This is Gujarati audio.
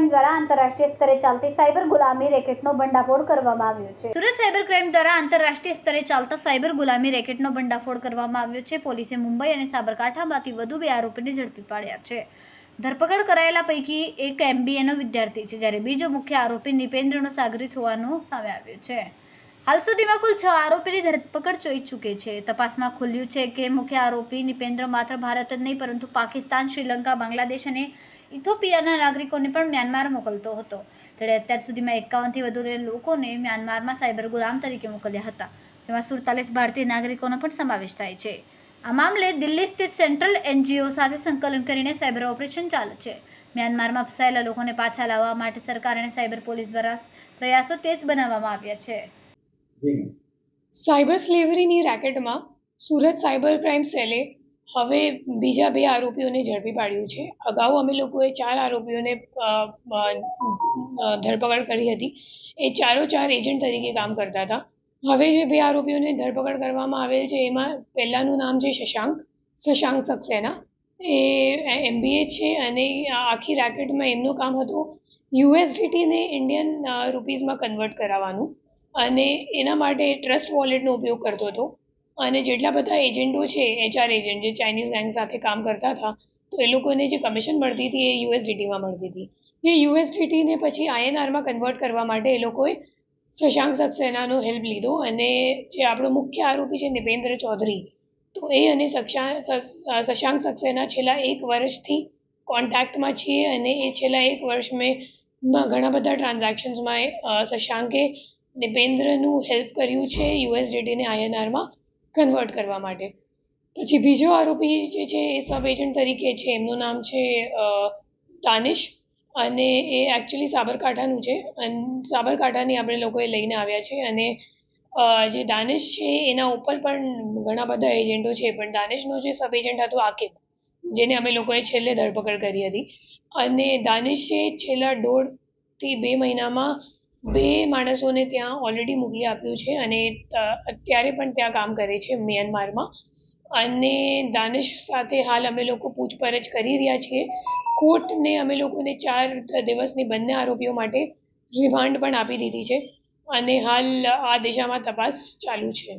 ક્રાઇમ દ્વારા આંતરરાષ્ટ્રીય સ્તરે ચાલતી સાયબર ગુલામી રેકેટનો ભંડાફોડ કરવામાં આવ્યો છે. સુરત સાયબર ક્રાઇમ દ્વારા આંતરરાષ્ટ્રીય સ્તરે ચાલતા સાયબર ગુલામી રેકેટનો ભંડાફોડ કરવામાં આવ્યો છે. પોલીસે મુંબઈ અને સાબરકાંઠામાંથી વધુ બે આરોપીને ઝડપી પાડ્યા છે. ધરપકડ કરાયેલા પૈકી એક એમબીએનો વિદ્યાર્થી છે, જ્યારે બીજો મુખ્ય આરોપી નિપેન્દ્રનો સાગરિત હોવાનું સામે આવ્યું છે. હાલ સુધીમાં કુલ છ આરોપીની ધરપકડ જોઈ ચૂકી છે. તપાસમાં ખુલ્યું છે કે મુખ્ય આરોપી નિપેન્દ્ર માત્ર ભારત જ નહીં, પરંતુ પાકિસ્તાન, શ્રીલંકા, બાંગ્લાદેશ અને ઇથોપિયાના નાગરિકોને પણ મ્યાનમાર મોકલતો હતો. તેણે અત્યાર સુધીમાં એકાવનથી વધુ લોકોને મ્યાનમારમાં સાયબર ગુલામ તરીકે મોકલ્યા હતા જેમાં સુડતાલીસ ભારતીય નાગરિકોનો પણ સમાવેશ થાય છે. આ મામલે દિલ્હી સ્થિત સેન્ટ્રલ એનજીઓ સાથે સંકલન કરીને સાયબર ઓપરેશન ચાલુ છે. મ્યાનમારમાં ફસાયેલા લોકોને પાછા લાવવા માટે સરકાર અને સાયબર પોલીસ દ્વારા પ્રયાસો તેજ બનાવવામાં આવ્યા છે. સાયબર સ્લેવરીની રેકેટમાં સુરત સાયબર ક્રાઇમ સેલે હવે બીજા બે આરોપીઓને ઝડપી પાડ્યું છે. અગાઉ અમે લોકોએ ચાર આરોપીઓને ધરપકડ કરી હતી. એ ચારો ચાર એજન્ટ તરીકે કામ કરતા હતા. હવે જે બે આરોપીઓને ધરપકડ કરવામાં આવેલ છે, એમાં પહેલાંનું નામ છે શશાંક શશાંક સક્સેના. એ એમબીએ છે અને આખી રેકેટમાં એમનું કામ હતું યુએસડીટીને ઇન્ડિયન રૂપીઝમાં કન્વર્ટ કરાવવાનું. અને એના માટે ટ્રસ્ટ વોલેટનો ઉપયોગ કરતો હતો. અને જેટલા બધા એજન્ટો છે એચઆર એજન્ટ જે ચાઇનીઝ ગેંગ સાથે કામ કરતા હતા, તો એ લોકોને જે કમિશન મળતી હતી એ યુએસડીટીમાં મળતી હતી. એ યુએસડીટીને પછી આઈએનઆરમાં કન્વર્ટ કરવા માટે એ લોકોએ શશાંક સક્સેનાનો હેલ્પ લીધો અને જે આપણો મુખ્ય આરોપી છે નિપેન્દ્ર ચૌધરી, તો એ અને શશાંક સક્સેના છેલ્લા એક વર્ષથી કોન્ટેક્ટમાં છીએ અને એ છેલ્લા એક વર્ષ મેં ઘણા બધા ટ્રાન્ઝેક્શન્સમાં શશાંકે નિપેન્દ્રનું હેલ્પ કર્યું છે યુએસડીટીને આઈએનઆરમાં કન્વર્ટ કરવા માટે. પછી બીજો આરોપી જે છે, એ સબ એજન્ટ તરીકે છે. એમનું નામ છે દાનિશ અને એ એકચ્યુઅલી સાબરકાંઠાનું છે. અને સાબરકાંઠાની આપણે લોકોએ લઈને આવ્યા છે અને જે દાનિશ છે, એના ઉપર પણ ઘણા બધા એજન્ટો છે. પણ દાનિશનો જે સબ એજન્ટ હતો, આકિબ, જેને અમે લોકોએ છેલ્લે ધરપકડ કરી હતી. અને દાનિશે છેલ્લા દોઢથી બે મહિનામાં બે માણસોને ત્યાં ઓલરેડી મોકલી આપ્યું છે અને અત્યારે પણ ત્યાં કામ કરે છે મ્યાનમારમાં. અને દાનિશ સાથે હાલ અમે લોકો પૂછપરછ કરી રહ્યા છીએ. કોર્ટને અમે લોકોને ચાર દિવસની બંને આરોપીઓ માટે રિમાન્ડ પણ આપી દીધી છે. અને હાલ આ દિશામાં તપાસ ચાલુ છે.